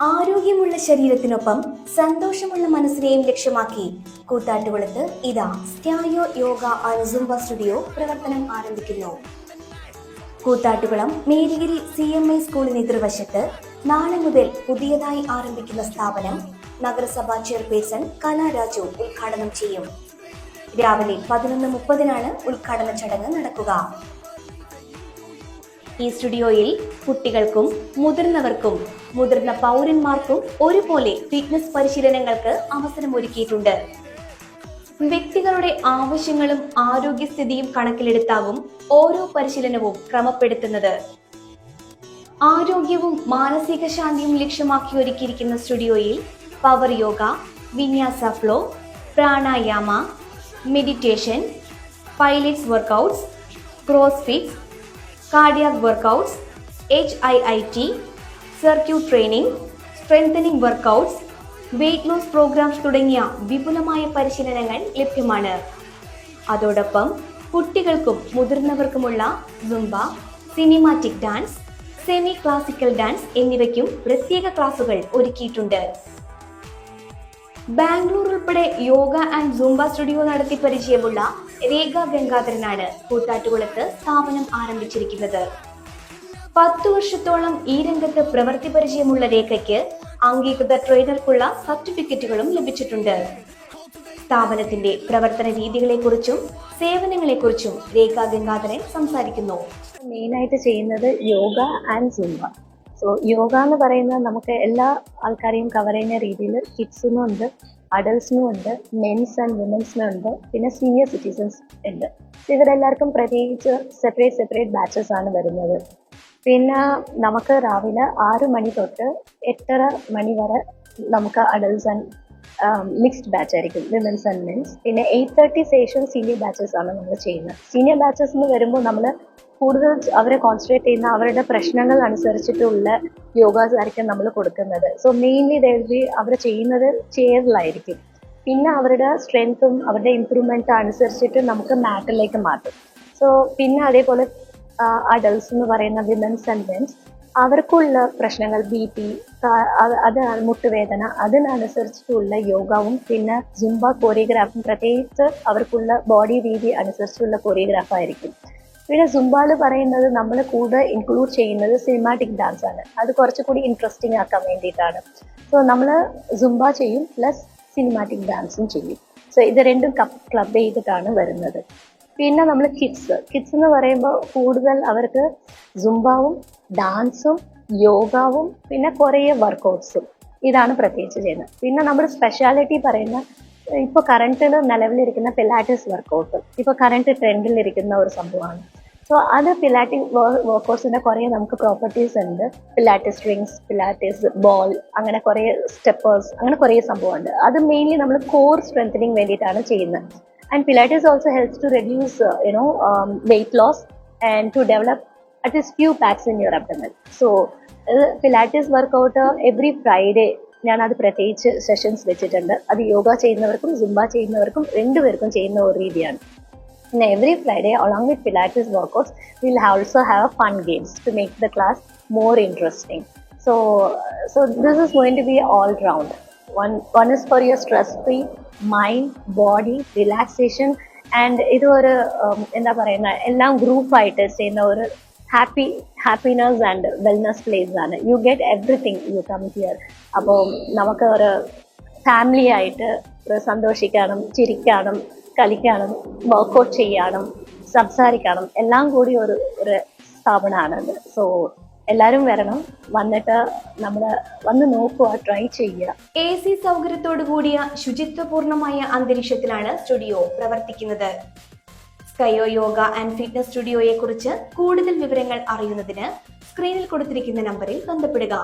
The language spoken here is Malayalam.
ആരോഗ്യമുള്ള ശരീരത്തിനൊപ്പം സന്തോഷമുള്ള മനസ്സിനെയും ലക്ഷ്യമാക്കി കൂത്താട്ടുകുളത്ത് ഇതാ സ്റ്റായോ യോഗ ആൻഡ് സ്റ്റുഡിയോ പ്രവർത്തനം ആരംഭിക്കുന്നു. Koothattukulam Marygiri C M I സ്കൂളിന് എതിർവശത്ത് നാളെ മുതൽ പുതിയതായി ആരംഭിക്കുന്ന സ്ഥാപനം നഗരസഭാ ചെയർപേഴ്സൺ കലാരാജു ഉദ്ഘാടനം ചെയ്യും. രാവിലെ പതിനൊന്ന് മുപ്പതിനാണ് ഉദ്ഘാടന ചടങ്ങ് നടക്കുക. ഈ സ്റ്റുഡിയോയിൽ കുട്ടികൾക്കും മുതിർന്നവർക്കും മുതിർന്ന പൗരന്മാർക്കും ഒരുപോലെ ഫിറ്റ്നസ് പരിശീലനങ്ങൾക്ക് അവസരമൊരുക്കിയിട്ടുണ്ട്. വ്യക്തികളുടെ ആവശ്യങ്ങളും ആരോഗ്യസ്ഥിതിയും കണക്കിലെടുത്താവും ഓരോ പരിശീലനവും ക്രമപ്പെടുത്തുന്നത്. ആരോഗ്യവും മാനസിക ശാന്തിയും ലക്ഷ്യമാക്കി ഒരുക്കിയിരിക്കുന്ന സ്റ്റുഡിയോയിൽ power yoga vinyasa flow pranayama meditation pilates workouts crossfit cardiac workouts H I I T circuit training strengthening workouts weight loss programmes തുടങ്ങിയ വിപുലമായ പരിശീലനങ്ങൾ ലഭ്യമാണ്. അതോടൊപ്പം കുട്ടികൾക്കും മുതിർന്നവർക്കുമുള്ള Zumba cinematic dance semi classical dance എന്നിവയ്ക്കും പ്രത്യേക ക്ലാസുകൾ ഒരുക്കിയിട്ടുണ്ട്. ബാംഗ്ലൂർ ഉൾപ്പെടെ യോഗ ആൻഡ് സുംബ സ്റ്റുഡിയോ നടത്തി പരിചയമുള്ള രേഖ ഗംഗാധരനാണ് കൂത്താട്ടുകുളത്ത് സ്ഥാപനം ആരംഭിച്ചിരിക്കുന്നത്. പത്തു വർഷത്തോളം ഈ രംഗത്ത് പ്രവൃത്തി പരിചയമുള്ള രേഖയ്ക്ക് അംഗീകൃത ട്രെയിനർക്കുള്ള സർട്ടിഫിക്കറ്റുകളും ലഭിച്ചിട്ടുണ്ട്. സ്ഥാപനത്തിന്റെ പ്രവർത്തന രീതികളെക്കുറിച്ചും സേവനങ്ങളെക്കുറിച്ചും രേഖ ഗംഗാധരൻ സംസാരിക്കുന്നു. മെയിനായിട്ട് ചെയ്യുന്നത് yoga and Zumba. So yoga എന്ന് പറയുന്നത് നമുക്ക് എല്ലാ ആൾക്കാരെയും കവർ ചെയ്യുന്ന രീതിയിൽ കിഡ്സിനും ഉണ്ട് അഡൽട്സിനും ഉണ്ട് മെൻസ് ആൻഡ് വുമൻസിനും ഉണ്ട് പിന്നെ സീനിയർ സിറ്റിസൺസ് ഉണ്ട്. ഇവരെല്ലാവർക്കും പ്രത്യേകിച്ച് സെപ്പറേറ്റ് സെപ്പറേറ്റ് ബാച്ചസ് ആണ് വരുന്നത്. പിന്നെ നമുക്ക് രാവിലെ ആറ് മണി തൊട്ട് എട്ടര മണി വരെ നമുക്ക് അഡൽസ് ആൻഡ് മിക്സ്ഡ് ബാച്ച് ആയിരിക്കും. വിമൻസ് ആൻഡ് മെൻസ് പിന്നെ എയ്റ്റ് തേർട്ടി ശേഷം സീനിയർ ബാച്ചസ് ആണ് നമ്മൾ ചെയ്യുന്നത്. സീനിയർ ബാച്ചസ് എന്ന് വരുമ്പോൾ നമ്മൾ കൂടുതൽ അവരെ കോൺസെൻട്രേറ്റ് ചെയ്യുന്ന അവരുടെ പ്രശ്നങ്ങൾ അനുസരിച്ചിട്ടുള്ള യോഗാസ് ആയിരിക്കും നമ്മൾ കൊടുക്കുന്നത്. സോ മെയിൻലി ബി അവർ ചെയ്യുന്നത് ചെയറിലായിരിക്കും പിന്നെ അവരുടെ സ്ട്രെങ്ത്തും അവരുടെ ഇമ്പ്രൂവ്മെന്റും അനുസരിച്ചിട്ട് നമുക്ക് മാറ്റിലേക്ക് മാറ്റും. സോ പിന്നെ അതേപോലെ അഡൽട്സ് എന്ന് പറയുന്ന വിമൻസ് ആൻഡ് മെൻസ് അവർക്കുള്ള പ്രശ്നങ്ങൾ ബി പി അത് മുട്ടുവേദന. അതിനനുസരിച്ചിട്ടുള്ള യോഗവും പിന്നെ ജുംബ കൊറിയോഗ്രാഫും പ്രത്യേകിച്ച് അവർക്കുള്ള ബോഡി രീതി അനുസരിച്ചുള്ള കൊറിയോഗ്രാഫ് ആയിരിക്കും. പിന്നെ സുംബാൽ പറയുന്നത് നമ്മൾ കൂടെ ഇൻക്ലൂഡ് ചെയ്യുന്നത് സിനിമാറ്റിക് ഡാൻസ് ആണ്. അത് കുറച്ചുകൂടി ഇൻട്രസ്റ്റിംഗ് ആക്കാൻ വേണ്ടിയിട്ടാണ്. സോ നമ്മൾ സുംബ ചെയ്യും പ്ലസ് സിനിമാറ്റിക് ഡാൻസും ചെയ്യും. സോ ഇത് രണ്ടും ക്ലബ് ചെയ്തിട്ടാണ് വരുന്നത്. പിന്നെ നമ്മൾ കിഡ്സ് കിഡ്സ് എന്ന് പറയുമ്പോൾ കൂടുതൽ അവർക്ക് സുംബാവും ഡാൻസും യോഗാവും പിന്നെ കുറേ വർക്കൗട്ട്സും ഇതാണ് പ്രത്യേകിച്ച് ചെയ്യുന്നത്. പിന്നെ നമ്മുടെ സ്പെഷ്യാലിറ്റി പറയുന്ന ഇപ്പോൾ കറണ്ടിൽ നിലവിലിരിക്കുന്ന പിലാറ്റിസ് വർക്കൗട്ട് ഇപ്പോൾ കറണ്ട് ട്രെൻഡിലിരിക്കുന്ന ഒരു സംഭവമാണ്. സോ അത് പിലാറ്റിക് വർക്കൗട്ട്സിന്റെ കുറേ നമുക്ക് പ്രോപ്പർട്ടീസ് ഉണ്ട്. പിലാറ്റിസ് റിങ്സ് പിലാറ്റിസ് ബോൾ അങ്ങനെ കുറേ സ്റ്റെപ്പേഴ്സ് അങ്ങനെ കുറേ സംഭവമുണ്ട്. അത് മെയിൻലി നമ്മൾ കോർ സ്ട്രെങ്തനിങ് വേണ്ടിയിട്ടാണ് ചെയ്യുന്നത്. And pilates also helps to reduce you know weight loss and to develop at least few packs in your abdomen. So pilates workout every Friday ഞാൻ അത് പ്രത്യേകിച്ച് സെഷൻസ് വെച്ചിട്ടുണ്ട്. അത് യോഗ ചെയ്യുന്നവർക്കും സുംബ ചെയ്യുന്നവർക്കും രണ്ടുപേർക്കും ചെയ്യുന്ന ഒരു രീതിയാണ്. പിന്നെ every Friday along with pilates workouts will also have fun games to make the class more interesting so so this is going to be all round one one is for your stress free mind, body, relaxation. And ഇത് ഒരു എന്താ പറയുന്ന എല്ലാം ഗ്രൂപ്പായിട്ട് ചെയ്യുന്ന ഒരു happy happiness and wellness place ആണ് you get everything you come here അപ്പോൾ നമുക്ക് ഒരു ഫാമിലി ആയിട്ട് സന്തോഷിക്കാനും ചിരിക്കാനും കളിക്കാനും വർക്കൗട്ട് ചെയ്യാനും സംസാരിക്കാനും എല്ലാം കൂടി ഒരു ഒരു സ്ഥാപനമാണത് സോ എല്ലാവരും വരണം. വന്നിട്ട് നമ്മൾ വന്ന് നോക്കുക ട്രൈ ചെയ്യുക എ സി സൗകര്യത്തോടു കൂടിയ ശുചിത്വപൂർണമായ അന്തരീക്ഷത്തിലാണ് സ്റ്റുഡിയോ പ്രവർത്തിക്കുന്നത്. സ്കയോ യോഗ ആൻഡ് ഫിറ്റ്നസ് സ്റ്റുഡിയോയെ കുറിച്ച് കൂടുതൽ വിവരങ്ങൾ അറിയുന്നതിന് സ്ക്രീനിൽ കൊടുത്തിരിക്കുന്ന നമ്പറിൽ ബന്ധപ്പെടുക.